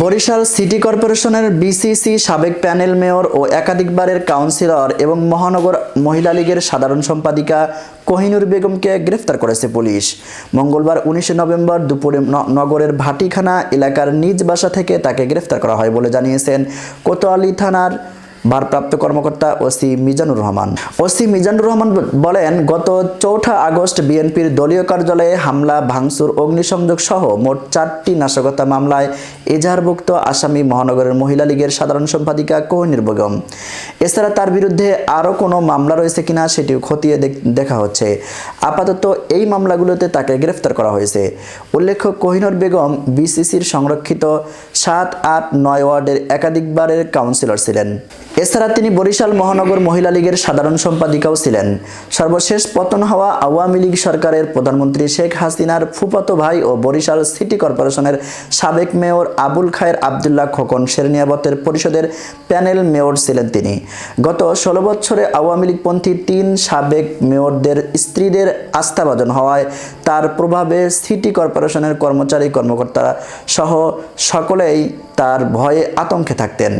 Barishal city কর্পোরেশনের BCC সাবেক panel mayor ও একাধিকবারের কাউন্সিলর এবং মহানগর মহিলা লীগের সাধারণ সম্পাদিকা কোহিনুর বেগমকে গ্রেফতার করেছে পুলিশ। মঙ্গলবার উনিশে নভেম্বর দুপুরে নগরের ভাটিখানা এলাকার নিজ বাসা থেকে তাকে গ্রেফতার করা হয় বলে জানিয়েছেন কোতোয়ালি থানার ভারপ্রাপ্ত কর্মকর্তা ওসি মিজানুর রহমান। ওসি মিজানুর রহমান বলেন, গত চৌঠা আগস্ট বিএনপির দলীয় কার্যালয়ে হামলা, ভাঙচুর, অগ্নিসংযোগ সহ মোট চারটি নাশকতা মামলায় এজাহারভুক্ত আসামি মহানগরের মহিলা লীগের সাধারণ সম্পাদিকা কোহিনুর বেগম। এছাড়া তার বিরুদ্ধে আরও কোনো মামলা রয়েছে কিনা সেটিও খতিয়ে দেখা হচ্ছে। আপাতত এই মামলাগুলোতে তাকে গ্রেফতার করা হয়েছে। উল্লেখ্য, কোহিনুর বেগম বিসিসির সংরক্ষিত সাত আট নয় ওয়ার্ডের একাধিকবারের কাউন্সিলর ছিলেন। এছাড়া তিনি বরিশাল মহানগর মহিলা লীগের সাধারণ সম্পাদিকাও ছিলেন। সর্বশেষ পতন হওয়া আওয়ামী লীগ সরকারের প্রধানমন্ত্রী শেখ হাসিনার ফুফাতো ভাই ও বরিশাল সিটি কর্পোরেশনের সাবেক মেয়র আবুল খায়ের আবদুল্লাহ খোকন শেরনিয়াবতের পরিষদের প্যানেল মেয়র ছিলেন তিনি। গত ষোলো বছরে আওয়ামী লীগপন্থী তিন সাবেক মেয়রদের স্ত্রীদের আস্থাভাজন হওয়ায় তার প্রভাবে সিটি কর্পোরেশনের কর্মচারী কর্মকর্তারা সহ সকলেই তার ভয়ে আতঙ্কে থাকতেন।